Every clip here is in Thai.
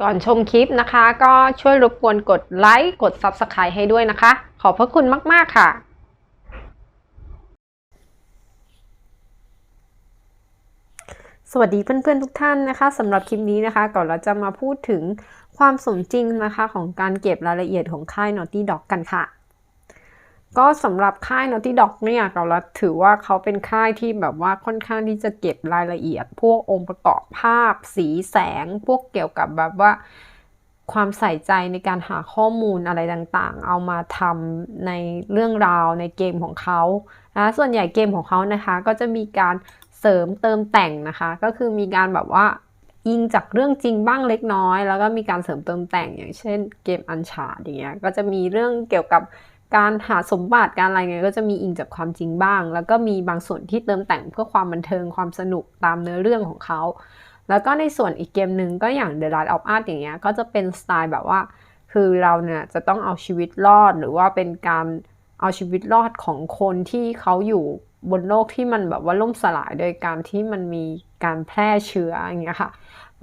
ก่อนชมคลิปนะคะ ก็ช่วยรบกวนกดไลค์กด Subscribe ให้ด้วยนะคะ ขอบพระคุณมาก ๆ ค่ะ สวัสดีเพื่อน ๆ ทุกท่านนะคะสำหรับคลิปนี้นะคะ ก่อนเราจะมาพูดถึงความสมจริงนะคะ ของการเก็บรายละเอียดของค่าย Naughty Dog กันค่ะ ก็สำหรับค่าย Naughty Dog เนี่ยเราถือว่าเขาเป็นค่ายที่แบบว่าค่อนข้างที่จะเก็บรายละเอียด พวกองค์ประกอบภาพ สีแสง พวกเกี่ยวกับแบบว่าความใส่ใจในการหาข้อมูลอะไรต่างๆ เอามาทำในเรื่องราวในเกมของเขานะส่วนใหญ่เกมของเขานะคะก็จะมีการเสริมเติมแต่งนะคะ ก็คือมีการแบบว่าอิงจากเรื่องจริงบ้างเล็กน้อย แล้วก็มีการเสริมเติมแต่งอย่างเช่นเกมอันชาอย่างเงี้ยก็จะมีเรื่องเกี่ยวกับ การหาสมบัติการอะไรเงี้ยก็จะมีอิงจากความจริงบ้าง แล้วก็มีบางส่วนที่เติมแต่งเพื่อความบันเทิงความสนุกตามเนื้อเรื่องของเขา แล้วก็ในส่วนอีกเกมหนึ่งก็อย่าง The Last of Us อย่างเงี้ยก็จะเป็นสไตล์แบบว่า คือเราเนี่ยจะต้องเอาชีวิตรอดหรือว่าเป็นการเอาชีวิตรอดของคนที่เขาอยู่บนโลกที่มันแบบว่าล่มสลายโดยการที่มันมีการแพร่เชื้ออย่างเงี้ยค่ะ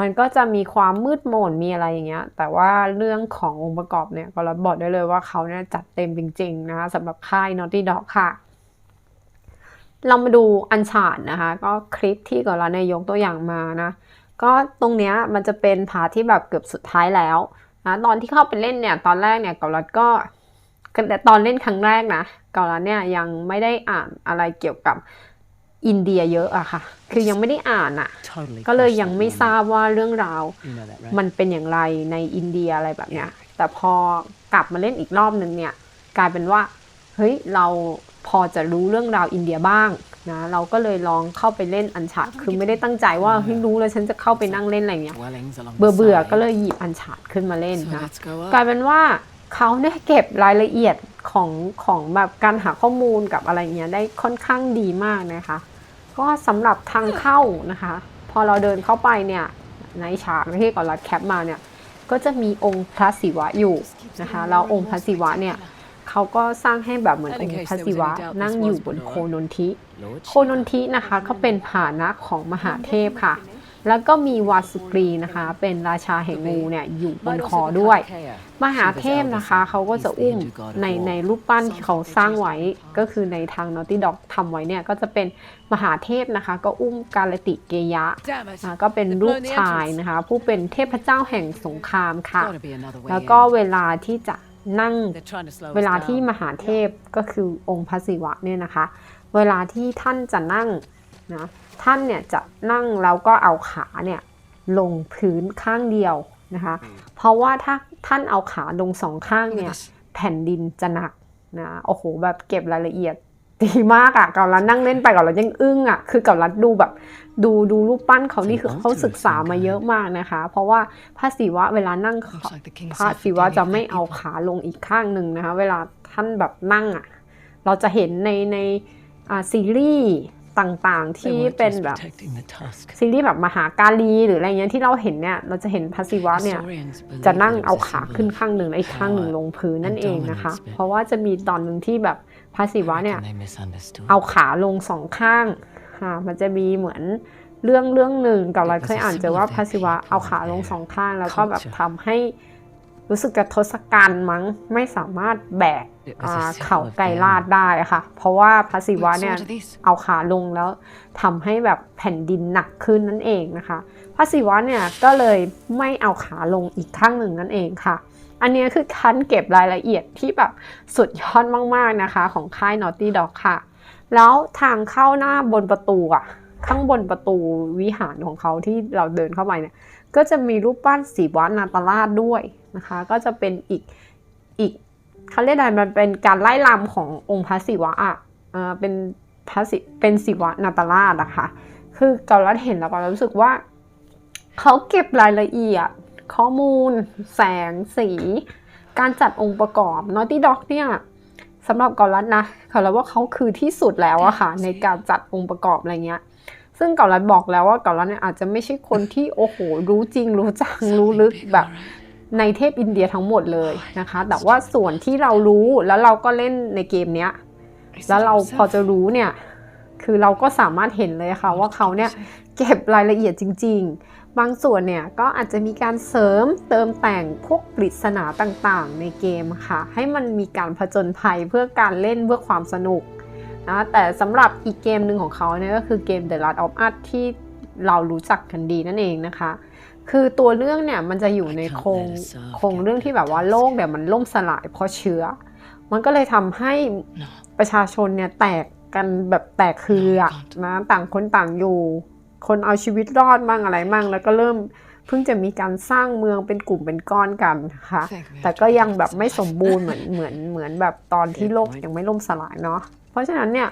มันก็จะมีความมืดมนมีอะไรอย่างเงี้ย แต่ว่าเรื่องขององค์ประกอบเนี่ยก็ราบอกได้เลยว่าเขาเนี่ยจัดเต็มจริงๆนะคะสำหรับค่าย Naughty Dog ค่ะเรามาดูอันฉาดนะคะ ก็คลิปที่ก่อนเราในยยกตัวอย่างมานะ ก็ตรงเนี้ยมันจะเป็นพาทที่แบบเกือบสุดท้ายแล้วนะตอนที่เข้าไปเล่นเนี่ยตอนแรกเนี่ยกอลัดก็แต่ตอนเล่นครั้งแรกนะกอลัดเนี่ยยังไม่ได้อ่านอะไรเกี่ยวกับ อินเดียเยอะอะค่ะ คือยังไม่ได้อ่านอะ Totally ก็เลย crushed ยัง that ไม่ woman. ทราบว่าเรื่องราว You know that, right? มันเป็นอย่างไรในอินเดียอะไรแบบเนี้ย แต่พอกลับมาเล่นอีกรอบนึงเนี่ย กลายเป็นว่า เฮ้ย เราพอจะรู้เรื่องราวอินเดียบ้างนะ เราก็เลยลองเข้าไปเล่นอันฉาดคือไม่ได้ตั้งใจว่าเฮ้ยรู้แล้วฉันจะเข้าไปนั่งเล่นอะไรเงี้ย Dwellings along เบื่อ the เบื่อ side. ก็เลยหยิบอันฉาดขึ้นมาเล่น So นะ let's go กลาย up. เป็นว่าเขาเนี่ยเก็บรายละเอียด ของของแบบการหาข้อมูลกับอะไรเงี้ยได้ค่อนข้างดีมากนะคะ ก็สำหรับทางเข้านะคะ พอเราเดินเข้าไปเนี่ยในฉากที่ก่อนรัดแคปมาเนี่ยก็จะมีองค์พระศิวะอยู่นะคะแล้วองค์พระศิวะเนี่ยเขาก็สร้างให้แบบเหมือนองค์พระศิวะนั่งอยู่บนโคนนทิ Lord โคนนทินะคะก็เป็นผานะของมหาเทพค่ะ แล้วก็มีวาสุกรีนะคะ เป็นราชาแห่งงูเนี่ยอยู่บนคอด้วย มหาเทพนะคะเขาก็จะอุ้มในในรูปปั้นที่เขาสร้างไว้ก็คือในทาง Naughty Dog ทำไว้เนี่ยก็จะเป็นมหาเทพนะคะ ก็อุ้มกาลติเกยะก็เป็นลูกชายนะคะ ผู้เป็นเทพเจ้าแห่งสงครามค่ะ แล้วก็เวลาที่จะนั่งเวลาที่มหาเทพก็คือองค์พระศิวะเนี่ยนะคะ เวลาที่ท่านจะนั่งนะ ท่านเนี่ยจะนั่งแล้วก็เอาขาเนี่ยลงพื้นข้างเดียวนะคะ เพราะว่าถ้าท่านเอาขาลงสองข้างเนี่ยแผ่นดินจะหนักนะ โอ้โห แบบเก็บรายละเอียดดีมากอะ่ะก่อนรัดนั่งเล่นไปก่อนรัดยังอึ้งอะ่ะ คือก่อนรัดดูแบบ ดูดูรูปปั้นเขานี่คือเขาศึกษามาเยอะมากนะคะ เพราะว่าพระศิวะเวลานั่ง Looks like the king พระ said ศิวะ forgave จะไม่ bad เอา people. ขาลงอีกข้างหนึ่งนะคะ เวลาท่านแบบนั่งอะ เราจะเห็นในในอ่าซีรีส์ ต่างๆ They ที่ weren't เป็น just แบบ protecting the tusk. ซีรีส์แบบมหาการีหรืออะไรเงี้ยที่เราเห็นเนี่ยเราจะเห็นพระศิวะเนี่ย Historians believe จะนั่ง that it เอา was a ขา symbol ขึ้น of ข้างหนึ่งแล้วอีกข้างหนึ่ง power ลงพื้นนั่น and เองนะคะ dominance, but เพราะว่าจะมีตอนหนึ่งที่แบบพระศิวะ I เนี่ย reckon they misunderstood. เอาขาลงสองข้างค่ะมันจะมีเหมือนเรื่องเรื่องหนึ่งกับเราเคยอ่านเจอว่าพระศิวะเอาขาลงสองข้าง แล้วก็แบบทำให้ รู้สึกจะทศกัณฐ์มั้งไม่สามารถแบก It อ่า was a symbol เขา of ไกร doom. ลาดได้อะค่ะ เพราะว่าพระศิวะ What เนี่ย sword are these? เอาขาลงแล้วทำให้แบบแผ่นดินหนักขึ้นนั่นเองนะคะ พระศิวะเนี่ยก็เลยไม่เอาขาลงอีกข้างหนึ่งนั่นเองค่ะ อันนี้คือคันเก็บรายละเอียดที่แบบสุดยอดมากๆนะคะ ของค่าย Naughty Dog ค่ะ แล้วทางเข้าหน้าบนประตูอะข้างบนประตูวิหารของเขาที่เราเดินเข้าไปเนี่ยก็จะมีรูปปั้นศิวะนาตราชด้วย นะคะ ก็จะเป็นอีกอีกเขาเรียกอะไรมันเป็นการไล่ลำขององค์พระศิวะอะเป็นพระศิเป็นศิวะนาตราชอะค่ะคือเกาลัดเห็นแล้วก็รู้สึกว่าเขาเก็บรายละเอียด ข้อมูล แสงสี การจัดองค์ประกอบ Naughty Dog เนี่ยสำหรับเกาลัดนะเขาแล้วว่าเขาคือที่สุดแล้วอะค่ะในการจัดองค์ประกอบอะไรเงี้ยซึ่งเกาลัดบอกแล้วว่าเกาลัดเนี่ยอาจจะไม่ใช่คนที่โอ้โหรู้จริงรู้จังรู้ลึกแบบ ในเทพอินเดียทั้งหมดเลยนะคะ แต่ว่าส่วนที่เรารู้แล้วเราก็เล่นในเกมเนี้ย Is แล้ว it เราพอ himself? จะรู้เนี่ยคือเราก็สามารถเห็นเลยค่ะว่าเขาเนี่ยเก็บรายละเอียดจริง ๆ บางส่วนเนี่ยก็อาจจะมีการเสริมเติมแต่งพวกปริศนาต่างๆ ในเกมค่ะ ให้มันมีการผจญภัยเพื่อการเล่นเพื่อความสนุกนะแต่สำหรับอีกเกมหนึ่งของเขาเนี่ยก็คือเกม The Last of Us ที่ เรารู้จักกันดีนั่นเองนะคะ คือตัวเรื่องเนี่ยมันจะอยู่ในโครงโครงเรื่องที่แบบว่าโลกเนี่ยมันล่มสลายเพราะเชื้อ มันก็เลยทำให้ No. ประชาชนเนี่ยแตกกันแบบแตกคืออะนะต่างคนต่างอยู่ คนเอาชีวิตรอดมั่งอะไรมั่งแล้วก็เริ่มเพิ่งจะมีการสร้างเมืองเป็นกลุ่มเป็นก้อนกันนะคะแต่ก็ยังแบบไม่สมบูรณ์เหมือนเหมือนเหมือนแบบตอนที่โลกยังไม่ล่มสลายเนาะ เพราะฉะนั้นเนี่ย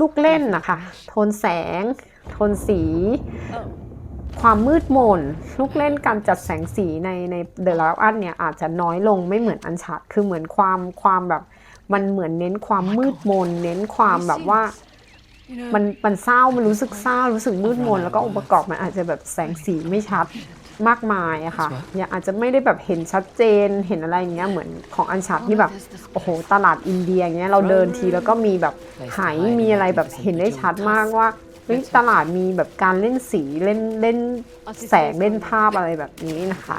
ลูกเล่นนะคะ โทนแสง โทนสี Oh. ความมืดมนลูกเล่นการจัดแสงสีในในเดอะลาอันเนี่ยอาจจะน้อยลงไม่เหมือนอันชาร์คือเหมือนความความแบบ มันเหมือนเน้นความมืดมน เน้นความแบบว่า You know, มันมันเศร้ามันรู้สึกเศร้ารู้สึกมืดมน แล้วก็องค์ประกอบมันอาจจะแบบแสงสีไม่ชัดมากมายอะค่ะอย่างอาจจะไม่ได้แบบเห็นชัดเจนเห็นอะไรอย่างเงี้ยเหมือนของอันชาร์ที่แบบโอ้โหตลาดอินเดียอย่างเงี้ยเราเดินทีแล้วก็มีแบบไหายมีอะไรแบบเห็นได้ชัดมากว่า เฮ้ยตลาดมีแบบการเล่นสีเล่นเล่นแสงเล่นภาพอะไรแบบนี้นะคะ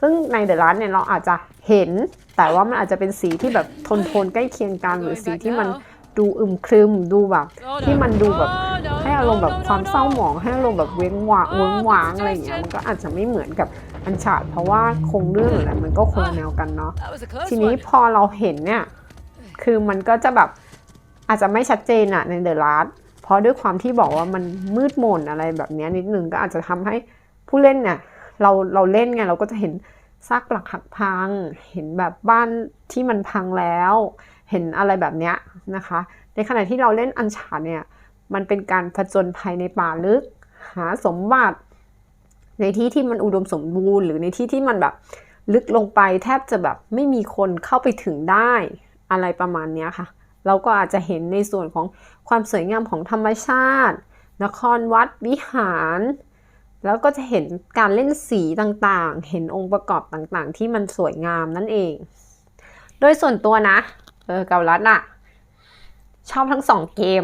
ซึ่งในเดอะร้านเนี่ยเราอาจจะเห็น แต่ว่ามันอาจจะเป็นสีที่แบบโทนโทนๆใกล้เคียงกันหรือสีที่มันดูอึมครึมดูแบบ ที่มันดูแบบให้อารมณ์แบบความเศร้าหมองให้อารมณ์แบบเว้งวางเว้งวางอะไรอย่างเงี้ยมันก็อาจจะไม่เหมือนกับอันฉาดเพราะว่าโครงเรื่องหรืออะไรมันก็คนละแนวกันเนาะ That was a close ทีนี้ one. พอเราเห็นเนี่ยคือมันก็จะแบบอาจจะไม่ชัดเจนอะในเดอะลาสเพ ราะด้วยความที่บอกว่ามันมืดมนอะไรแบบนี้นิดนึงก็อาจจะทำให้ผู้เล่นเนี่ยเราเราเล่นไงเราก็จะเห็นซากปลักหักพัง เห็นแบบบ้านที่มันพังแล้ว เห็นอะไรแบบนี้นะคะ ในขณะที่เราเล่นอันฉาดเนี่ยมันเป็นการผจญภัยในป่าลึก หาสมบัติ ในที่ที่มันอุดมสมบูรณ์ หรือในที่ที่มันแบบลึกลงไปแทบจะแบบไม่มีคนเข้าไปถึงได้อะไรประมาณนี้ค่ะ เราก็อาจจะเห็นในส่วนของความสวยงามของธรรมชาติ นครวัดวิหาร แล้วก็จะเห็นการเล่นสีต่างๆ เห็นองค์ประกอบต่างๆ ที่มันสวยงามนั่นเอง โดยส่วนตัวนะ เออเกาลัดอะชอบทั้งสองเกม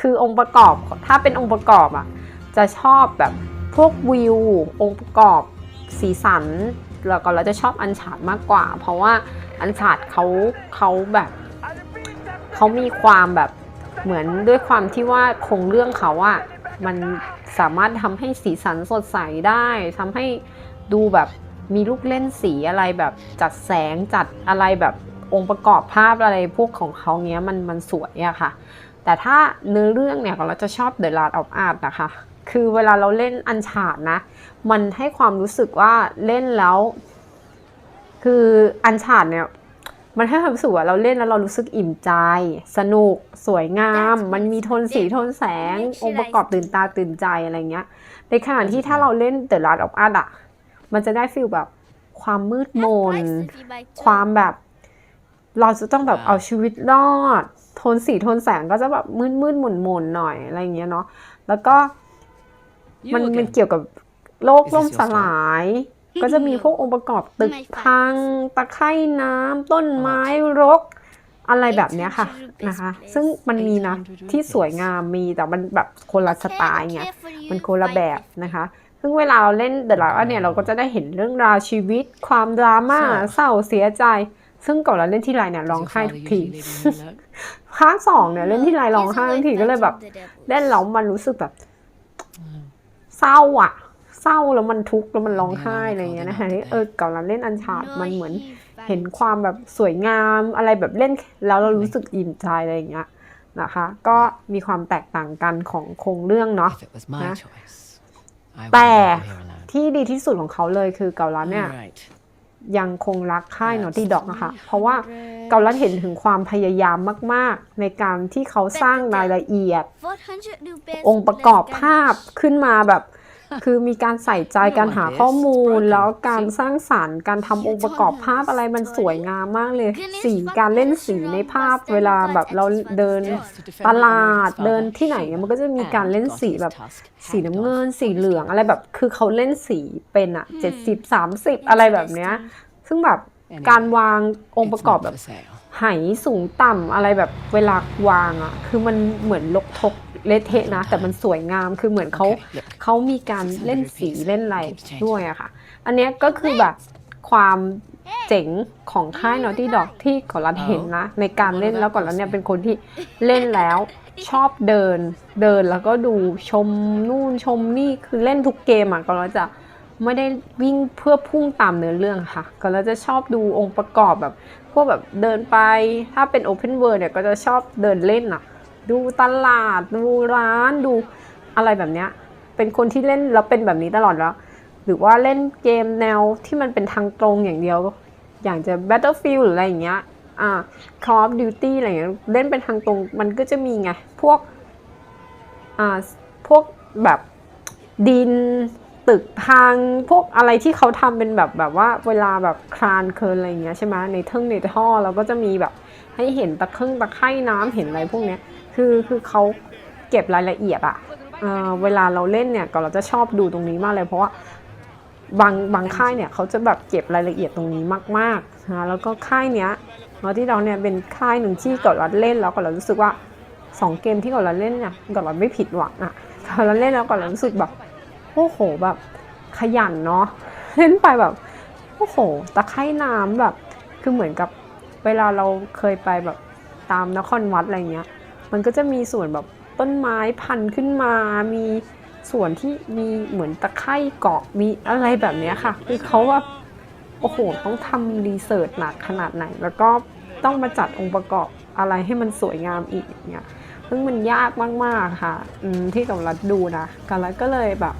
คือองค์ประกอบ ถ้าเป็นองค์ประกอบอะจะชอบแบบพวกวิว องค์ประกอบ สีสัน แล้วก็เราจะชอบอันฉาดมากกว่า เพราะว่าอันฉาดเขาเขาแบบ เขามีความแบบเหมือนด้วยความที่ว่าโครงเรื่องเขาอะมันสามารถทำให้สีสันสดใสได้ทำให้ดูแบบมีลูกเล่นสีอะไรแบบจัดแสงจัดอะไรแบบองค์ประกอบภาพอะไรพวกของเขาเนี้ยมันมันสวยอะค่ะ แต่ถ้าเนื้อเรื่องเนี่ยเราจะชอบ The Last of Us นะคะ คือเวลาเราเล่นอันฉาดนะ มันให้ความรู้สึกว่าเล่นแล้ว คืออันฉาดเนี่ย มันให้ความรู้สึกว่าเราเล่นแล้วเรารู้สึกอิ่มใจ สนุก สวยงาม มันมีโทนสีโทนแสง องค์ประกอบตื่นตาตื่นใจอะไรเงี้ย ในขณะที่ถ้าเราเล่น The Last of Us อะมันจะได้ฟีลแบบความมืดมน ความแบบ เราจะต้องแบบว้าวเอาชีวิตรอด โทนสีโทนแสงก็จะแบบมืดมืดหม่นหม่นๆหน่อยอะไรอย่างเงี้ยเนาะ แล้วก็ You มันมัน again. เกี่ยวกับโลก Is this ล่ม your สลาย ก็จะมีพวกองค์ประกอบตึก My พัง ตะไคร่น้ำต้นไม้รก อะไรแบบเนี้ยค่ะ800นะคะ best ซึ่งมันมีนะ800ที่สวยงามมีแต่มันแบบคนละสไตล์ไงมันคนละแบบนะคะ ซึ่งเวลาเราเล่นเดอะไลท์เนี่ยเราก็จะได้เห็นเรื่องราวชีวิต ความดราม่า So เศร้าเสียใจ ซึ่งก่อนเราเล่นที่ไรเนี่ย Does ร้อง your ไห้ father ทุกที usually leave you alone? ภาคสองเนี่ยเล่นที่ไรร้องไห้ทุกทีก็เลยแบบเล่นแล้วมันรู้สึกแบบเศร้าอะ เศร้าแล้วมันทุกข์แล้วมันร้องไห้อะไรอย่างเงี้ยนะคะที่เออก่อนเราเล่นอันชาดมันเหมือนเห็นความแบบสวยงามอะไรแบบเล่นแล้วเรารู้สึกอิ่มใจอะไรอย่างเงี้ยนะคะ ก็มีความแตกต่างกันของโครงเรื่องเนาะ If it was my Huh? choice, I would แต่ not be here alone. ที่ดีที่สุดของเขาเลยคือเกาลัดเนี่ย Alright. ยังคงรักค่ายนอตตี้ด็อกนะคะเพราะว่าเกาลัดเห็นถึงความพยายามมาก ๆ ในการที่เขาสร้างรายละเอียด องค์ประกอบภาพขึ้นมาแบบ คือมีการใส่ใจการหาข้อมูล แล้วการสร้างสรรค์การทำองค์ประกอบภาพอะไรมันสวยงามมากเลย สีการเล่นสีในภาพเวลาแบบเราเดิน Yes, to defend ต the ลา Lord ด of his เดิน father. ที่ไหนเนี่ยมันก็จะมี And การเล่น got สี his แบบ tusk สีน้ำ hacked เงิน off สีเหลืองอะไรแบบ คือเขาเล่นสีเป็นอะเจ็ดสิบสามสิบอะไรแบบเนี้ย ซึ่งแบบ Anyway, การวางองค์ป It's ระกอบ not แบบ for sale. ไหสูงต่ำอะไรแบบเวลาวางอะคือมันเหมือนลกทก เละเทะนะ แต่มันสวยงามคือเหมือนเขา Okay, look. เขามีการเล่นสีเล่นอะไรด้วยอะค่ะ อันเนี้ยก็คือแบบความเจ๋งของค่าย Naughty Dog ที่ก่อนรันเห็นนะ ในการเล่นแล้วก่อนรันเนี่ยเป็นคนที่เล่นแล้วชอบเดินเดินแล้วก็ดูชมนู่นชมนี่คือเล่นทุกเกมอะก่อนรันจะไม่ได้วิ่งเพื่อพุ่งตามเนื้อเรื่องค่ะก่อนรันจะชอบดูองค์ประกอบแบบ พวกแบบเดินไปถ้าเป็น Open World เนี่ยก็จะชอบเดินเล่นอะ ดูตลาด ดูร้านดูอะไรแบบเนี้ย เป็นคนที่เล่นแล้วเป็นแบบนี้ตลอดแล้ว หรือว่าเล่นเกมแนวที่มันเป็นทางตรงอย่างเดียว อย่างจะ Battlefield หรืออะไรอย่างเงี้ย อ่า Call of Duty อะไรอย่างเงี้ย เล่นเป็นทางตรง มันก็จะมีไง พวก อ่า พวกแบบดินตึกทางพวกอะไรที่เขาทำเป็นแบบแบบว่าเวลาแบบคลานเคินอะไรอย่างเงี้ยใช่ไหมในเทิงในท่อเราก็จะมีแบบให้เห็นตะเครื่องตะไคร่น้ำเห็นอะไรพวกเนี้ย คือคือเขาเก็บรายละเอียดอะเออเวลาเราเล่นเนี่ยก็เราจะชอบดูตรงนี้มากเลย เพราะว่าบางบางค่ายเนี่ยเขาจะแบบเก็บรายละเอียดตรงนี้มากๆนะแล้วก็ค่ายเนี้ยเราที่เราเนี่ยเป็นค่ายหนึ่งที่ก่อนเราเล่นแล้วก็เรารู้สึกว่าสองเกมที่ก่อนเราเล่นเนี่ยก่อนเราไม่ผิดหวังอะก่อนเราเล่นแล้วก่อเรารู้สึกแบบโอ้โหแบบขยันเนาะเล่นไปแบบโอ้โหตะไคร่น้ำแบบ คือเหมือนกับเวลาเราเคยไปแบบตามนครวัดอะไรเงี้ย มันก็จะมีส่วนแบบต้นไม้พันขึ้นมา มีส่วนที่มีเหมือนตะไคร่เกาะ มีอะไรแบบนี้ค่ะ คือเขาว่าโอ้โห ต้องทำรีเสิร์ชหนักขนาดไหน แล้วก็ต้องมาจัดองค์ประกอบอะไรให้มันสวยงามอีกอย่างเงี้ย ซึ่งมันยากมาก ๆ ค่ะอืมที่กับรัฐดูนะกันรัฐก็เลยแบบ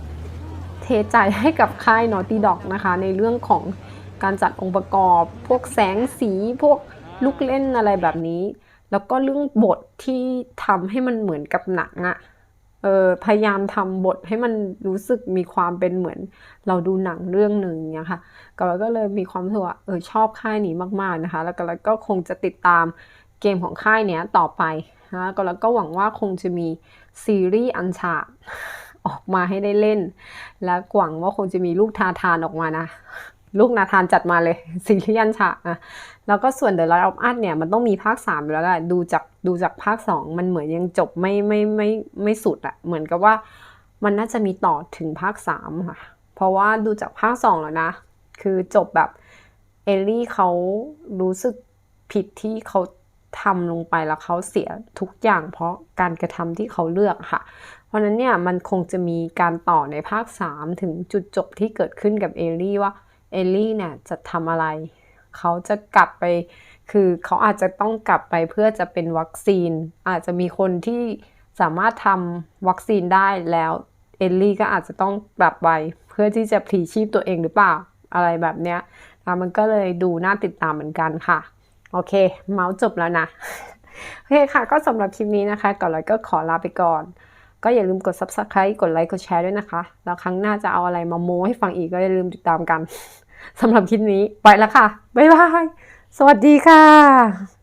เทใจให้กับค่าย Naughty Dog นะคะ ในเรื่องของการจัดองค์ประกอบ พวกแสงสี พวกลูกเล่นอะไรแบบนี้ แล้วก็เรื่องบทที่ทำให้มันเหมือนกับหนังอะเออพยายามทำบทให้มันรู้สึกมีความเป็นเหมือน เราดูหนังเรื่องหนึ่งเนี่ยค่ะก็เราก็เลยมีความรู้สึกว่าเออชอบค่ายนี้มากๆนะคะ แล้วก็เราก็คงจะติดตามเกมของค่ายเนี้ยต่อไปนะก็แล้วก็หวังว่าคงจะมีซีรีส์อันชาออกมาให้ได้เล่น และหวังว่าคงจะมีลูกทาทานออกมานะ ลูกนาธานจัดมาเลยซีรีส์ยันฉะอะแล้วก็ส่วน The Last of Us เนี่ยมันต้องมีภาค3อยู่แล้วแหละดูจากดูจากภาค 2 มันเหมือนยังจบไม่ไม่ไม่ไม่สุดอะเหมือนกับว่ามันน่าจะมีต่อถึงภาค3ค่ะ เพราะว่าดูจากภาค 2 แล้วนะ คือจบแบบเอลลี่เขารู้สึกผิดที่เขาทำลงไปแล้วเขาเสียทุกอย่างเพราะการกระทำที่เขาเลือกค่ะ เพราะฉะนั้นเนี่ยมันคงจะมีการต่อในภาค 3 ถึงจุดจบที่เกิดขึ้นกับเอลลี่ว่า เอลลี่เนี่ยจะทำอะไร เขาจะกลับไป คือเขาอาจจะต้องกลับไปเพื่อจะเป็นวัคซีน อาจจะมีคนที่สามารถทำวัคซีนได้แล้วเอลลี่ก็อาจจะต้องกลับไปเพื่อที่จะพลีชีพตัวเองหรือเปล่าอะไรแบบเนี้ยนะมันก็เลยดูน่าติดตามเหมือนกันค่ะ โอเค เมาส์จบแล้วนะ โอเคค่ะ ก็สำหรับคลิปนี้นะคะ ก่อนเลยก็ขอลาไปก่อน ก็อย่าลืมกด subscribe กดไลค์ กดแชร์ด้วยนะคะ แล้วครั้งหน้าจะเอาอะไรมาโม้ให้ฟังอีกก็อย่าลืมติดตามกัน สำหรับคลิปนี้ไปแล้วค่ะ บ๊ายบาย สวัสดีค่ะ